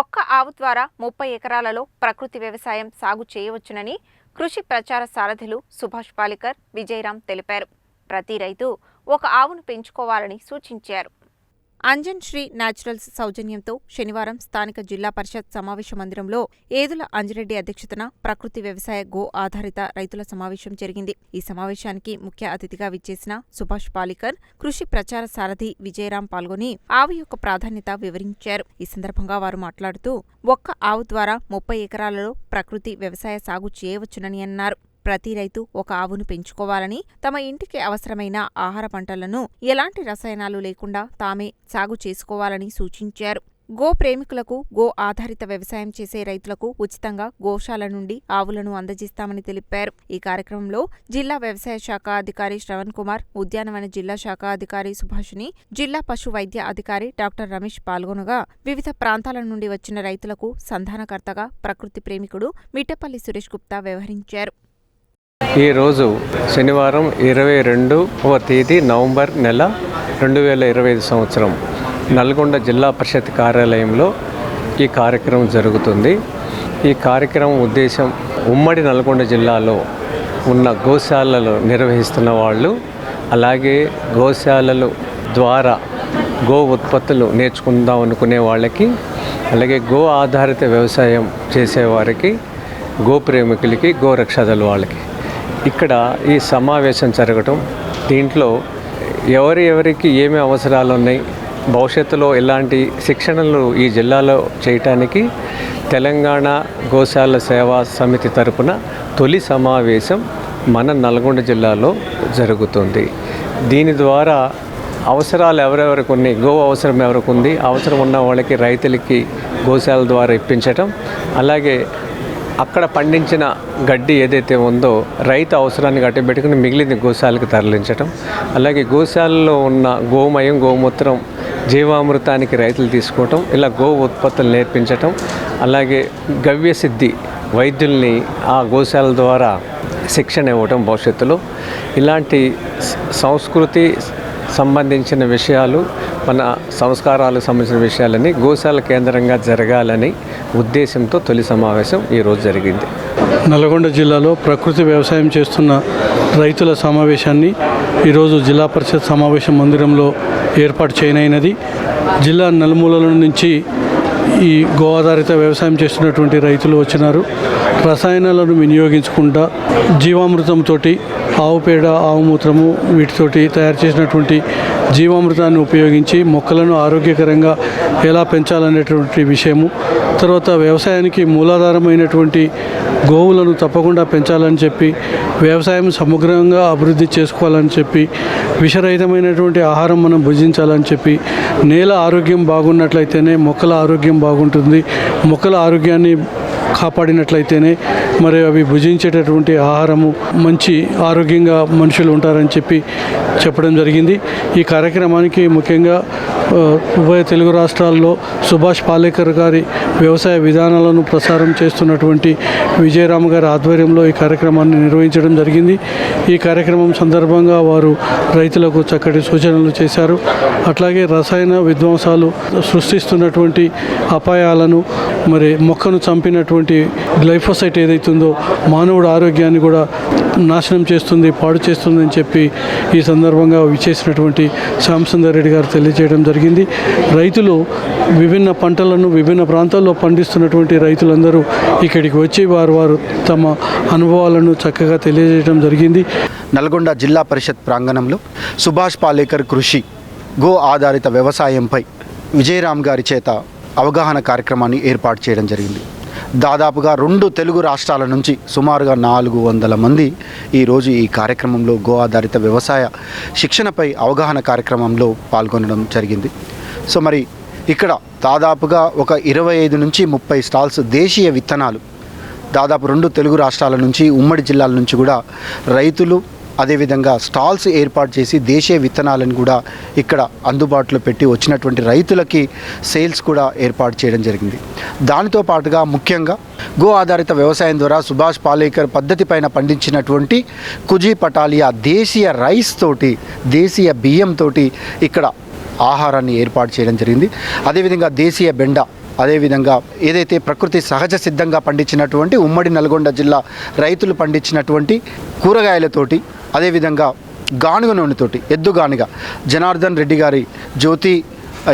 ఒక్క ఆవు ద్వారా ముప్పై ఎకరాలలో ప్రకృతి వ్యవసాయం సాగు చేయవచ్చునని కృషి ప్రచార సారథులు సుభాష్ పాలికర్ విజయరామ్ తెలిపారు. ప్రతి రైతు ఒక ఆవును పెంచుకోవాలని సూచించారు. అంజన్ శ్రీ న్యాచురల్స్ సౌజన్యంతో శనివారం స్థానిక జిల్లా పరిషత్ సమావేశ మందిరంలో ఏదుల అంజిరెడ్డి అధ్యక్షతన ప్రకృతి వ్యవసాయ గో ఆధారిత రైతుల సమావేశం జరిగింది. ఈ సమావేశానికి ముఖ్య అతిథిగా విచ్చేసిన సుభాష్ పాలికర్ కృషి ప్రచార సారథి విజయరాం పాల్గొని ఆవు యొక్క ప్రాధాన్యత వివరించారు. ఈ సందర్భంగా వారు మాట్లాడుతూ ఒక్క ఆవు ద్వారా ముప్పై ఎకరాలలో ప్రకృతి వ్యవసాయ సాగు చేయవచ్చునని అన్నారు. ప్రతి రైతు ఒక ఆవును పెంచుకోవాలని తమ ఇంటికి అవసరమైన ఆహార పంటలను ఎలాంటి రసాయనాలు లేకుండా తామే సాగు చేసుకోవాలని సూచించారు. గో ప్రేమికులకు గో ఆధారిత వ్యవసాయం చేసే రైతులకు ఉచితంగా గోశాల నుండి ఆవులను అందజేస్తామని తెలిపారు. ఈ కార్యక్రమంలో జిల్లా వ్యవసాయ శాఖ అధికారి శ్రవణ్ కుమార్ ఉద్యానవన జిల్లా శాఖ అధికారి సుభాషిని జిల్లా పశు వైద్య అధికారి డాక్టర్ రమేష్ పాల్గొనగా వివిధ ప్రాంతాల నుండి వచ్చిన రైతులకు సంధానకర్తగా ప్రకృతి ప్రేమికుడు మిట్టపల్లి సురేష్ గుప్తా వ్యవహరించారు. ఈరోజు శనివారం ఇరవై రెండవ తేదీ నవంబర్ నెల రెండు వేల ఇరవై ఐదు సంవత్సరం నల్గొండ జిల్లా పరిషత్ కార్యాలయంలో ఈ కార్యక్రమం జరుగుతుంది. ఈ కార్యక్రమం ఉద్దేశం ఉమ్మడి నల్గొండ జిల్లాలో ఉన్న గోశాలలు నిర్వహిస్తున్న వాళ్ళు అలాగే గోశాలలు ద్వారా గో ఉత్పత్తులు నేర్చుకుందాం అనుకునే వాళ్ళకి అలాగే గో ఆధారిత వ్యవసాయం చేసేవారికి గో ప్రేమికులకి గో రక్షదల వాళ్ళకి ఇక్కడ ఈ సమావేశం జరగటం దీంట్లో ఎవరి ఎవరికి ఏమి అవసరాలు ఉన్నాయి భవిష్యత్తులో ఎలాంటి శిక్షణలు ఈ జిల్లాలో చేయటానికి తెలంగాణ గోశాల సేవా సమితి తరపున తొలి సమావేశం మన నల్గొండ జిల్లాలో జరుగుతుంది. దీని ద్వారా అవసరాలు ఎవరెవరికి ఉన్నాయి గో అవసరం ఎవరికి ఉంది అవసరం ఉన్న వాళ్ళకి రైతులకి గోశాల ద్వారా ఇప్పించటం అలాగే అక్కడ పండించిన గడ్డి ఏదైతే ఉందో రైతు అవసరాన్ని గట్టిపెట్టుకుని మిగిలింది గోశాలకు తరలించటం. అలాగే గోశాలలో ఉన్న గోమయం గోమూత్రం జీవామృతానికి రైతులు తీసుకోవటం ఇలా గో ఉత్పత్తులు నేర్పించటం అలాగే గవ్యసిద్ధి వైద్యుల్ని ఆ గోశాల ద్వారా శిక్షణ ఇవ్వటం భవిష్యత్తులో. ఇలాంటి సంస్కృతి సంబంధించిన విషయాలు మన సంస్కారాలకు సంబంధించిన విషయాలని గోశాల కేంద్రంగా జరగాలని ఉద్దేశంతో తొలి సమావేశం ఈరోజు జరిగింది. నల్గొండ జిల్లాలో ప్రకృతి వ్యవసాయం చేస్తున్న రైతుల సమావేశాన్ని ఈరోజు జిల్లా పరిషత్ సమావేశ మందిరంలో ఏర్పాటు చేయనైనది. జిల్లా నలుమూలల నుంచి ఈ గో ఆధారిత వ్యవసాయం చేస్తున్నటువంటి రైతులు వచ్చినారు. రసాయనాలను వినియోగించకుండా జీవామృతంతో ఆవు పేడ ఆవు మూత్రము వీటితోటి తయారు చేసినటువంటి జీవామృతాన్ని ఉపయోగించి మొక్కలను ఆరోగ్యకరంగా ఎలా పెంచాలనేటువంటి విషయము తర్వాత వ్యవసాయానికి మూలాధారమైనటువంటి గోవులను తప్పకుండా పెంచాలని చెప్పి వ్యవసాయం సమగ్రంగా అభివృద్ధి చేసుకోవాలని చెప్పి విషరహితమైనటువంటి ఆహారం మనం భుజించాలని చెప్పి నేల ఆరోగ్యం బాగున్నట్లయితేనే మొక్కల ఆరోగ్యం బాగుంటుంది. మొక్కల ఆరోగ్యాన్ని కాపాడినట్లయితేనే మరి అవి భుజించేటటువంటి ఆహారము మంచి ఆరోగ్యంగా మనుషులు ఉంటారని చెప్పి చెప్పడం జరిగింది. ఈ కార్యక్రమానికి ముఖ్యంగా ఉభయ తెలుగు రాష్ట్రాల్లో సుభాష్ పాలేకర్ గారి వ్యవసాయ విధానాలను ప్రసారం చేస్తున్నటువంటి విజయరామ గారి ఆధ్వర్యంలో ఈ కార్యక్రమాన్ని నిర్వహించడం జరిగింది. ఈ కార్యక్రమం సందర్భంగా వారు రైతులకు చక్కటి సూచనలు చేశారు. అట్లాగే రసాయన విధ్వంసాలు సృష్టిస్తున్నటువంటి అపాయాలను మరి మొక్కను చంపినటువంటి గ్లైఫోసైట్ ఏదైతుందో మానవుడు ఆరోగ్యాన్ని కూడా నాశనం చేస్తుంది పాడు చేస్తుందని చెప్పి ఈ సందర్భంగా విచ్చేసినటువంటి శ్యామసుందర్ రెడ్డి గారు తెలియజేయడం జరిగింది. రైతులు విభిన్న పంటలను విభిన్న ప్రాంతాల్లో పండిస్తున్నటువంటి రైతులందరూ ఇక్కడికి వచ్చి వారు వారు తమ అనుభవాలను చక్కగా తెలియజేయడం జరిగింది. నల్గొండ జిల్లా పరిషత్ ప్రాంగణంలో సుభాష్ పాలేకర్ కృషి గో ఆధారిత వ్యవసాయంపై విజయరామ్ గారి చేత అవగాహన కార్యక్రమాన్ని ఏర్పాటు చేయడం జరిగింది. దాదాపుగా రెండు తెలుగు రాష్ట్రాల నుంచి సుమారుగా నాలుగు వందల మంది ఈరోజు ఈ కార్యక్రమంలో గో ఆధారిత వ్యవసాయ శిక్షణపై అవగాహన కార్యక్రమంలో పాల్గొనడం జరిగింది. సో మరి ఇక్కడ దాదాపుగా ఒక ఇరవై ఐదు నుంచి ముప్పై స్టాల్స్ దేశీయ విత్తనాలు దాదాపు రెండు తెలుగు రాష్ట్రాల నుంచి ఉమ్మడి జిల్లాల నుంచి కూడా రైతులు అదేవిధంగా స్టాల్స్ ఏర్పాటు చేసి దేశీయ విత్తనాలను కూడా ఇక్కడ అందుబాటులో పెట్టి వచ్చినటువంటి రైతులకి సేల్స్ కూడా ఏర్పాటు చేయడం జరిగింది. దానితో పాటుగా ముఖ్యంగా గో ఆధారిత వ్యవసాయం ద్వారా సుభాష్ పాలేకర్ పద్ధతి పైన పండించినటువంటి కుజీ పటాలియా దేశీయ రైస్ తోటి దేశీయ బియ్యం తోటి ఇక్కడ ఆహారాన్ని ఏర్పాటు చేయడం జరిగింది. అదేవిధంగా దేశీయ బెండ అదేవిధంగా ఏదైతే ప్రకృతి సహజ సిద్ధంగా పండించినటువంటి ఉమ్మడి నల్గొండ జిల్లా రైతులు పండించినటువంటి కూరగాయలతోటి అదేవిధంగా గానుగ నూనెతోటి ఎద్దు గానుగ. జనార్దన్ రెడ్డి గారి జ్యోతి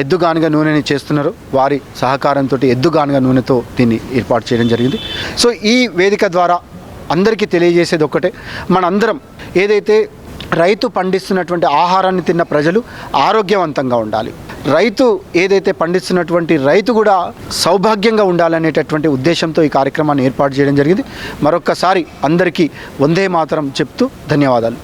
ఎద్దు గానుగ నూనెని చేస్తున్నారు. వారి సహకారంతో ఎద్దు గానుగ నూనెతో దీన్ని ఏర్పాటు చేయడం జరిగింది. సో ఈ వేదిక ద్వారా అందరికీ తెలియజేసేది ఒక్కటే. మనందరం ఏదైతే రైతు పండిస్తున్నటువంటి ఆహారాన్ని తిన్న ప్రజలు ఆరోగ్యవంతంగా ఉండాలి. రైతు ఏదైతే పండిస్తున్నటువంటి రైతు కూడా సౌభాగ్యంగా ఉండాలనేటటువంటి ఉద్దేశంతో ఈ కార్యక్రమాన్ని ఏర్పాటు చేయడం జరిగింది. మరొక్కసారి అందరికీ వందే మాతరం చెప్తూ ధన్యవాదాలు.